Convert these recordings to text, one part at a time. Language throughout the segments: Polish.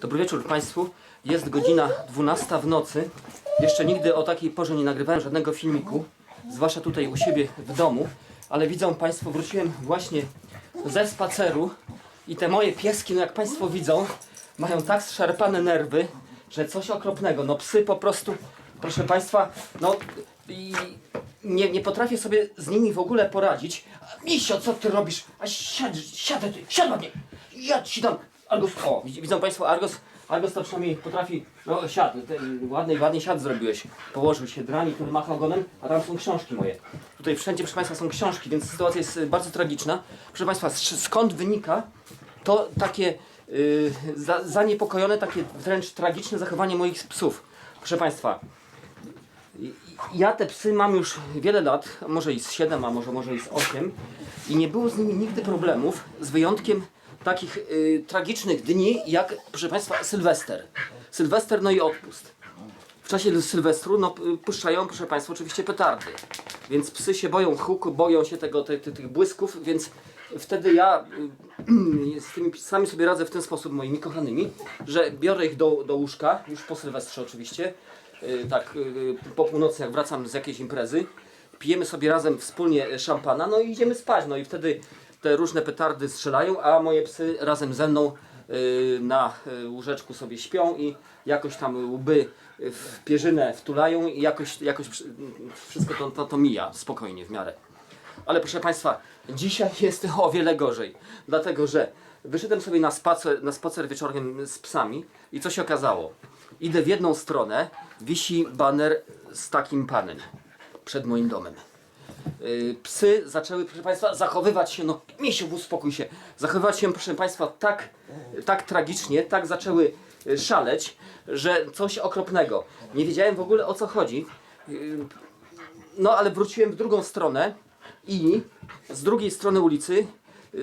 Dobry wieczór Państwu. Jest godzina 12 w nocy. Jeszcze nigdy o takiej porze nie nagrywałem żadnego filmiku, zwłaszcza tutaj u siebie w domu. Ale widzą Państwo, wróciłem właśnie ze spaceru i te moje pieski, no jak Państwo widzą, mają tak zszarpane nerwy, że coś okropnego. No psy po prostu, proszę Państwa, no i nie, nie potrafię sobie z nimi w ogóle poradzić. Misio, co ty robisz? A siadź, siadę ty, siadł ładnie. Ja ci dam. Argos, o, widz- widzą Państwo, Argos, Argos to przynajmniej potrafi, no siadł, ten ładny, ładny siad zrobiłeś. Położył się drani, który machał ogonem, a tam są książki moje. Tutaj wszędzie, proszę Państwa, są książki, więc sytuacja jest y, bardzo tragiczna. Proszę Państwa, sk- skąd wynika to takie y, za, zaniepokojone, takie wręcz tragiczne zachowanie moich psów? Proszę Państwa, ja te psy mam już wiele lat, może i z 7, a może, może i z 8 i nie było z nimi nigdy problemów, z wyjątkiem takich y, tragicznych dni, jak proszę Państwa Sylwester. Sylwester, no i odpust. W czasie Sylwestru no, puszczają, proszę Państwa, oczywiście petardy. Więc psy się boją huku, boją się tego, te, te, tych błysków, więc wtedy ja y, z tymi psami sobie radzę w ten sposób, moimi kochanymi, że biorę ich do, do łóżka, już po Sylwestrze oczywiście, y, tak y, po północy jak wracam z jakiejś imprezy, pijemy sobie razem wspólnie szampana, no i idziemy spać, no i wtedy te różne petardy strzelają, a moje psy razem ze mną y, na y, łóżeczku sobie śpią i jakoś tam łby w pierzynę wtulają i jakoś, jakoś wszystko to, to, to mija spokojnie w miarę. Ale proszę Państwa, dzisiaj jest o wiele gorzej, dlatego że wyszedłem sobie na spacer, na spacer wieczorem z psami i co się okazało? Idę w jedną stronę, wisi baner z takim panem przed moim domem. Y, psy zaczęły, proszę Państwa, zachowywać się, no misiu, uspokój się, zachowywać się, proszę Państwa, tak, tak tragicznie, tak zaczęły y, szaleć, że coś okropnego. Nie wiedziałem w ogóle o co chodzi. Y, No ale wróciłem w drugą stronę i z drugiej strony ulicy,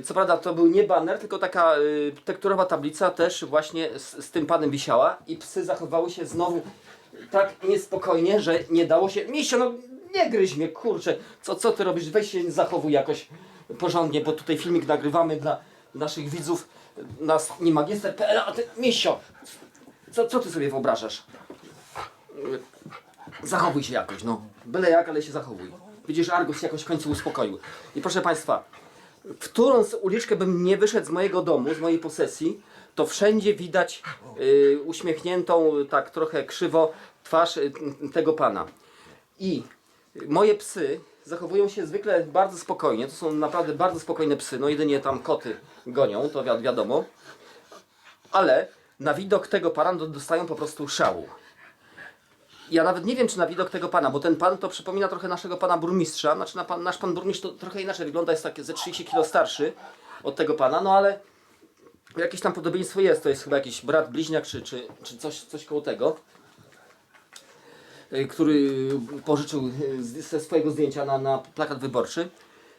co prawda to był nie baner, tylko taka tekturowa tablica też właśnie z, z tym panem wisiała i psy zachowały się znowu tak niespokojnie, że nie dało się. Misio, no nie gryź mnie, kurczę, co, co ty robisz? Weź się zachowuj jakoś porządnie, bo tutaj filmik nagrywamy dla naszych widzów na nie magister.pl, a ty, Misio, co, co ty sobie wyobrażasz? Zachowuj się jakoś, no. Byle jak, ale się zachowuj. Widzisz, Argus jakoś w końcu uspokoił. I proszę Państwa, w którą uliczkę bym nie wyszedł z mojego domu, z mojej posesji, to wszędzie widać y, uśmiechniętą, tak trochę krzywo, twarz y, tego pana. I moje psy zachowują się zwykle bardzo spokojnie. To są naprawdę bardzo spokojne psy. No jedynie tam koty gonią, to wi- wiadomo. Ale na widok tego pana do- dostają po prostu szału. Ja nawet nie wiem, czy na widok tego pana, bo ten pan to przypomina trochę naszego pana burmistrza. Znaczy, na pan, nasz pan burmistrz to trochę inaczej wygląda, jest takie ze 30 kg starszy od tego pana, no ale jakieś tam podobieństwo jest. To jest chyba jakiś brat bliźniak, czy, czy, czy coś, coś koło tego, który pożyczył z- ze swojego zdjęcia na, na plakat wyborczy.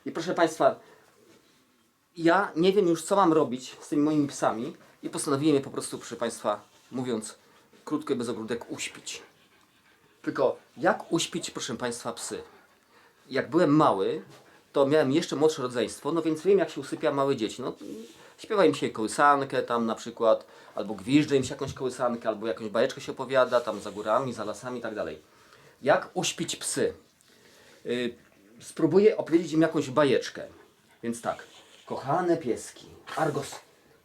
I proszę Państwa, ja nie wiem już, co mam robić z tymi moimi psami i postanowiłem je po prostu, proszę Państwa, mówiąc krótko i bez ogródek, uśpić. Tylko jak uśpić, proszę Państwa, psy? Jak byłem mały, to miałem jeszcze młodsze rodzeństwo, no więc wiem jak się usypia małe dzieci. No, śpiewa im się kołysankę tam na przykład, albo gwiżdże im się jakąś kołysankę, albo jakąś bajeczkę się opowiada, tam za górami, za lasami i tak dalej. Jak uśpić psy? Y, spróbuję opowiedzieć im jakąś bajeczkę. Więc tak, kochane pieski, Argos,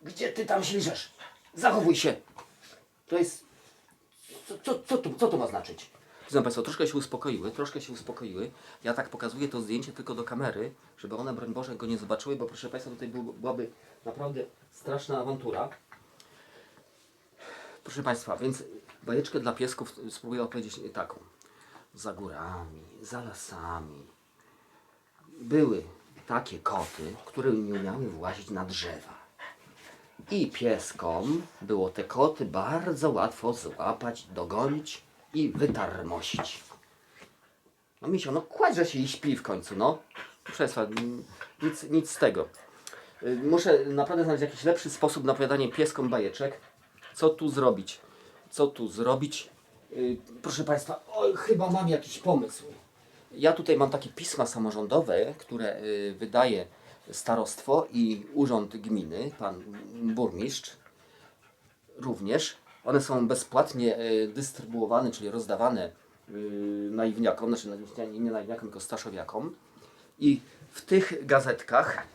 gdzie ty tam śliżesz? Zachowuj się. To jest co, co, co, co to ma znaczyć? Widzą Państwo, troszkę się uspokoiły, troszkę się uspokoiły. Ja tak pokazuję to zdjęcie tylko do kamery, żeby one, broń Boże, go nie zobaczyły, bo proszę Państwa, tutaj był, byłaby naprawdę straszna awantura. Proszę Państwa, więc bajeczkę dla piesków spróbuję opowiedzieć taką. Za górami, za lasami były takie koty, które nie umiały włazić na drzewa. I pieskom było te koty bardzo łatwo złapać, dogonić i wytarmosić. No misio, no kładźże się i śpi w końcu, no. N- nic, nic z tego. Y, Muszę naprawdę znaleźć jakiś lepszy sposób na opowiadanie pieskom bajeczek. Co tu zrobić? Co tu zrobić? Y, Proszę Państwa, o, chyba mam jakiś pomysł. Ja tutaj mam takie pisma samorządowe, które y, wydaje starostwo i urząd gminy, pan burmistrz. również. One są bezpłatnie e, dystrybuowane, czyli rozdawane e, naiwniakom, znaczy nie- nie naiwniakom, tylko staszowiakom. I w tych gazetkach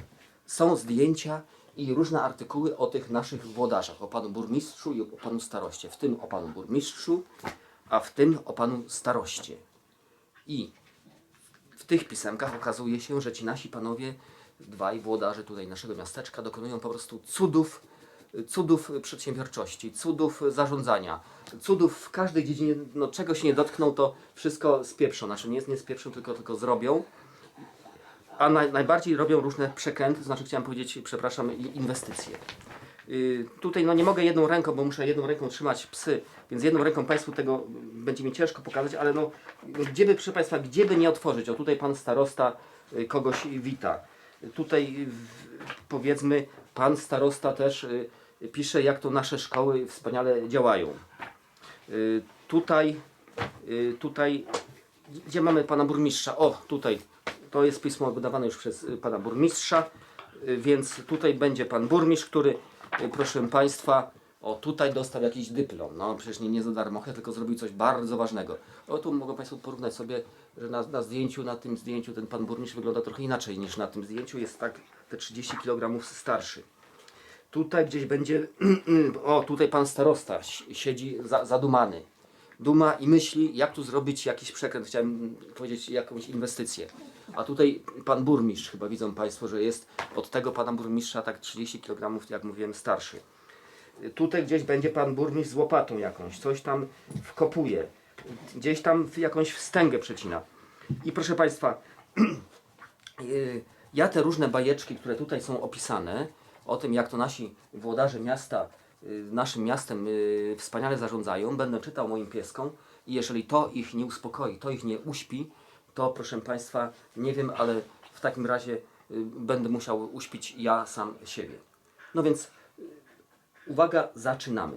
są zdjęcia i różne artykuły o tych naszych włodarzach, o panu burmistrzu i o panu staroście. W tym o panu burmistrzu, a w tym o panu staroście. I w tych pisemkach okazuje się, że ci nasi panowie, dwaj włodarze tutaj naszego miasteczka, dokonują po prostu cudów, cudów przedsiębiorczości, cudów zarządzania, cudów w każdej dziedzinie, no czego się nie dotkną, to wszystko spieprzą. Znaczy nie, nie spieprzą, tylko, tylko zrobią. A naj, najbardziej robią różne przekręty, to znaczy chciałem powiedzieć, przepraszam, inwestycje. Y, tutaj no nie mogę jedną ręką, bo muszę jedną ręką trzymać psy, więc jedną ręką Państwu tego będzie mi ciężko pokazać, ale no gdzie by, proszę Państwa, gdzie by nie otworzyć? O tutaj Pan Starosta y, kogoś wita. Tutaj powiedzmy Pan Starosta też y, pisze jak to nasze szkoły wspaniale działają. Y, Tutaj, y, tutaj, gdzie mamy Pana Burmistrza? O, tutaj, to jest pismo wydawane już przez y, Pana Burmistrza, więc tutaj będzie Pan Burmistrz, który, proszę Państwa, o tutaj dostał jakiś dyplom. No przecież nie, nie za darmochę, tylko zrobił coś bardzo ważnego. O tu mogą Państwo porównać sobie, że na, na zdjęciu, na tym zdjęciu ten Pan Burmistrz wygląda trochę inaczej niż na tym zdjęciu. Jest tak te 30 kg starszy. Tutaj gdzieś będzie, o tutaj pan starosta si- siedzi za, zadumany. Duma i myśli, jak tu zrobić jakiś przekręt, chciałem powiedzieć jakąś inwestycję. A tutaj pan burmistrz, chyba widzą państwo, że jest od tego pana burmistrza tak 30 kg, jak mówiłem, starszy. Tutaj gdzieś będzie pan burmistrz z łopatą jakąś, coś tam wkopuje. Gdzieś tam jakąś wstęgę przecina. I proszę państwa, Y, ja te różne bajeczki, które tutaj są opisane, o tym jak to nasi włodarze miasta y, naszym miastem y, wspaniale zarządzają, będę czytał moim pieskom i jeżeli to ich nie uspokoi, to ich nie uśpi, to proszę Państwa, nie wiem, ale w takim razie y, będę musiał uśpić ja sam siebie. No więc uwaga, zaczynamy.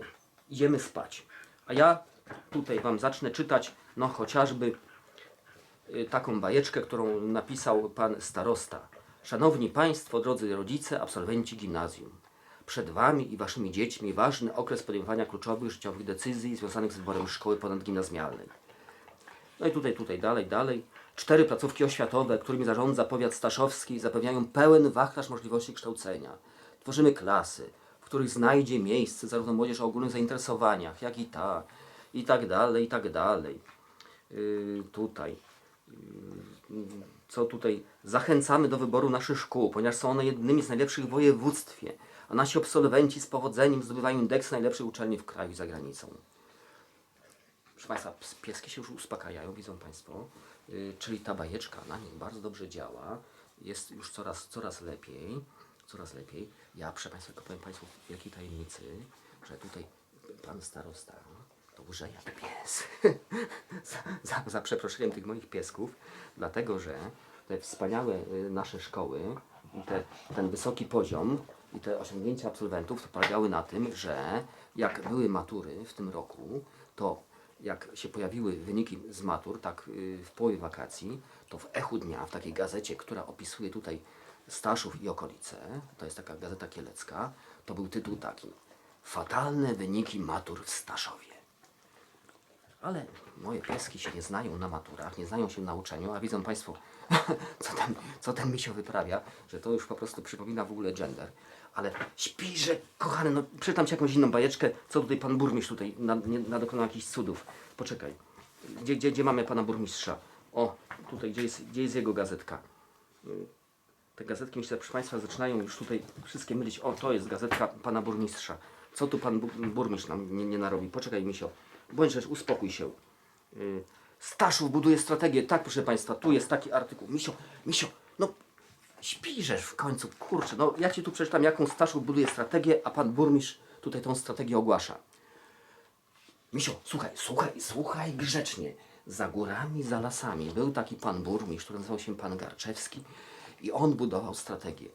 Idziemy spać. A ja tutaj Wam zacznę czytać, no chociażby taką bajeczkę, którą napisał pan starosta. Szanowni Państwo, drodzy rodzice, absolwenci gimnazjum. Przed Wami i Waszymi dziećmi ważny okres podejmowania kluczowych życiowych decyzji związanych z wyborem szkoły ponadgimnazjalnej. No i tutaj, tutaj, dalej, dalej. Cztery placówki oświatowe, którymi zarządza powiat staszowski, zapewniają pełen wachlarz możliwości kształcenia. Tworzymy klasy, w których znajdzie miejsce zarówno młodzież o ogólnych zainteresowaniach, jak i ta, i tak dalej, i tak dalej. Yy, tutaj co tutaj zachęcamy do wyboru naszych szkół, ponieważ są one jednymi z najlepszych w województwie, a nasi absolwenci z powodzeniem zdobywają indeks najlepszych uczelni w kraju i za granicą. Proszę Państwa, pieski się już uspokajają, widzą Państwo, yy, czyli ta bajeczka na nich bardzo dobrze działa, jest już coraz, coraz lepiej, coraz lepiej. Ja, proszę Państwa, powiem Państwu wielkiej tajemnicy, że tutaj Pan Starosta łże jak pies. za, za, za przeproszeniem tych moich piesków, dlatego że te wspaniałe y, nasze szkoły, te, ten wysoki poziom i te osiągnięcia absolwentów to polegały na tym, że jak były matury w tym roku, to jak się pojawiły wyniki z matur, tak y, w połowie wakacji, to w echu dnia, w takiej gazecie, która opisuje tutaj Staszów i okolice, to jest taka gazeta kielecka, to był tytuł taki Fatalne wyniki matur w Staszowie. Ale moje pieski się nie znają na maturach, nie znają się na uczeniu, a widzą Państwo, co ten, co ten misio wyprawia, że to już po prostu przypomina w ogóle gender. Ale śpiże, kochany, no przeczytam Ci jakąś inną bajeczkę, co tutaj Pan Burmistrz tutaj na, nie- nadokonał jakichś cudów. Poczekaj, gdzie, gdzie, gdzie mamy Pana Burmistrza? O, tutaj, gdzie jest, gdzie jest jego gazetka? Te gazetki, myślę, proszę Państwa, zaczynają już tutaj wszystkie mylić. O, to jest gazetka Pana Burmistrza. Co tu Pan bu- Burmistrz nam nie, nie narobi? Poczekaj, Misio. Bądź uspokój się. Yy, Staszów buduje strategię. Tak, proszę Państwa, tu jest taki artykuł. Misio, Misio, no śpiżesz w końcu, kurczę. No ja Ci tu przeczytam, jaką Staszów buduje strategię, a Pan Burmistrz tutaj tą strategię ogłasza. Misio, słuchaj, słuchaj, słuchaj grzecznie. Za górami, za lasami był taki pan burmistrz, który nazywał się pan Garczewski i on budował strategię.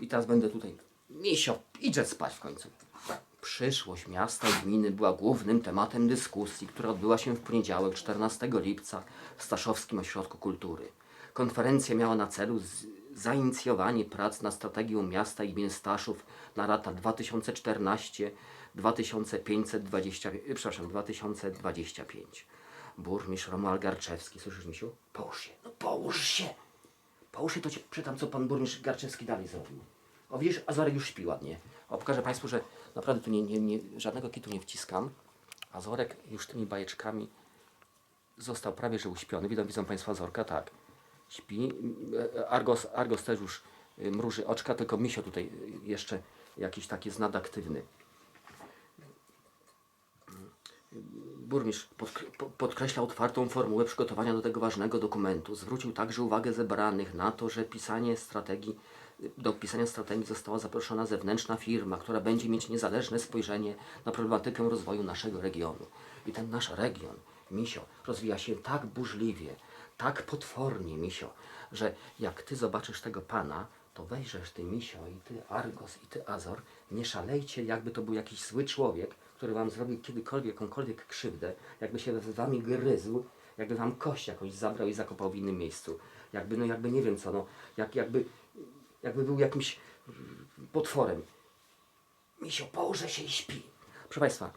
I teraz będę tutaj, Misio, idzie spać w końcu. Przyszłość miasta i gminy była głównym tematem dyskusji, która odbyła się w poniedziałek 14 lipca w Staszowskim Ośrodku Kultury. Konferencja miała na celu zainicjowanie prac nad strategią miasta i gminy Staszów na lata 2520, e, przepraszam, 2025. Burmistrz Romuald Garczewski. Słyszysz, misiu? Połóż się, no połóż się. Połóż się, to cię czytam, co pan burmistrz Garczewski dalej zrobił. O widzisz, Azorek już śpi ładnie. O, pokażę Państwu, że naprawdę tu nie, nie, nie, żadnego kitu nie wciskam. Azorek już tymi bajeczkami został prawie że uśpiony. Widzą, widzą Państwo Azorka, tak. Śpi. Argos, Argos też już y, mruży oczka, tylko Misio tutaj y, jeszcze jakiś taki jest nadaktywny. Burmistrz podkre- po- podkreślał otwartą formułę przygotowania do tego ważnego dokumentu. Zwrócił także uwagę zebranych na to, że pisanie strategii, do pisania strategii została zaproszona zewnętrzna firma, która będzie mieć niezależne spojrzenie na problematykę rozwoju naszego regionu. I ten nasz region, Misio, rozwija się tak burzliwie, tak potwornie, Misio, że jak ty zobaczysz tego pana, to wejrzesz ty, Misio, i ty, Argos, i ty, Azor, nie szalejcie, jakby to był jakiś zły człowiek, który wam zrobił kiedykolwiek jakąkolwiek krzywdę, jakby się z wami gryzł, jakby wam kość jakąś zabrał i zakopał w innym miejscu. Jakby, no jakby nie wiem co, no, jak, jakby, jakby był jakimś mm, potworem. Misio, położę się i śpi. Proszę Państwa,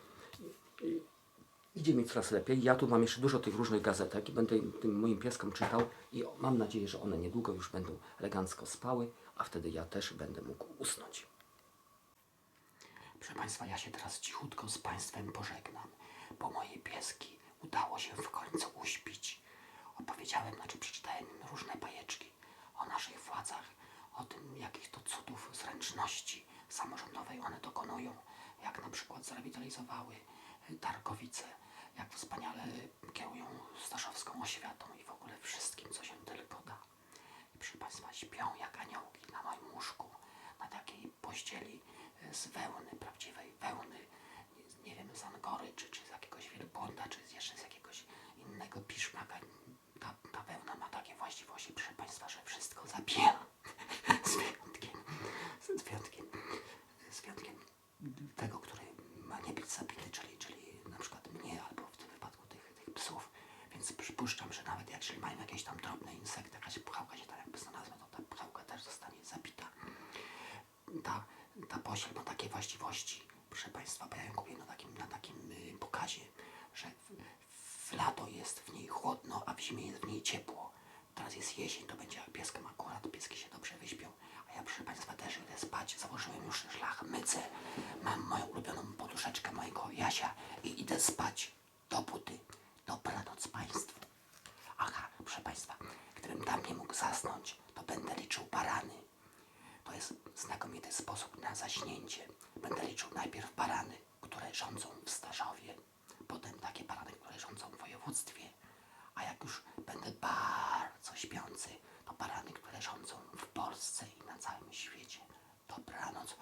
idzie mi coraz lepiej. Ja tu mam jeszcze dużo tych różnych gazetek i będę tym moim pieskom czytał i mam nadzieję, że one niedługo już będą elegancko spały, a wtedy ja też będę mógł usnąć. Proszę Państwa, ja się teraz cichutko z Państwem pożegnam, bo moje pieski udało się w końcu uśpić. Opowiedziałem, znaczy przeczytałem różne bajeczki o naszych władzach, o tym, jakich to cudów zręczności samorządowej one dokonują, jak na przykład zrewitalizowały Targowice, jak wspaniale kierują staszowską oświatą i w ogóle wszystkim, co się tylko da. I proszę Państwa, śpią jak aniołki na moim łóżku, na takiej pościeli z wełny, prawdziwej wełny, nie, nie wiem, z Angory, czy, czy z jakiegoś wielbłąda, czy jeszcze z jakiegoś innego piszmaka. Ta, ta wełna ma takie właściwości, proszę Państwa, że wszystko zabija. Z wyjątkiem, z wyjątkiem, z wyjątkiem tego, który ma nie być zabity, czyli, czyli na przykład mnie, albo w tym wypadku tych, tych psów. Więc przypuszczam, że nawet jak jeżeli mają jakieś tam drobne insekty, jakaś pchałka się tam jakby znalazła, to ta pchałka też zostanie zabita. Ta, posiel ma takie właściwości, proszę Państwa, bo ja ją kupię na takim, na takim y, pokazie, że w, w lato jest w niej chłodno, a w zimie jest w niej ciepło. Teraz jest jesień, to będzie pieskiem akurat, pieski się dobrze wyśpią. A ja proszę Państwa też idę spać, założyłem już szlach mycę, mam moją ulubioną poduszeczkę mojego Jasia i idę spać do budy. Dobranoc Państwu. Aha, proszę Państwa, gdybym tam nie mógł zasnąć, to będę liczył barany znakomity sposób na zaśnięcie. Będę liczył najpierw barany, które rządzą w Starzowie, potem takie barany, które rządzą w województwie, a jak już będę bardzo śpiący, to barany, które rządzą w Polsce i na całym świecie. Dobranoc.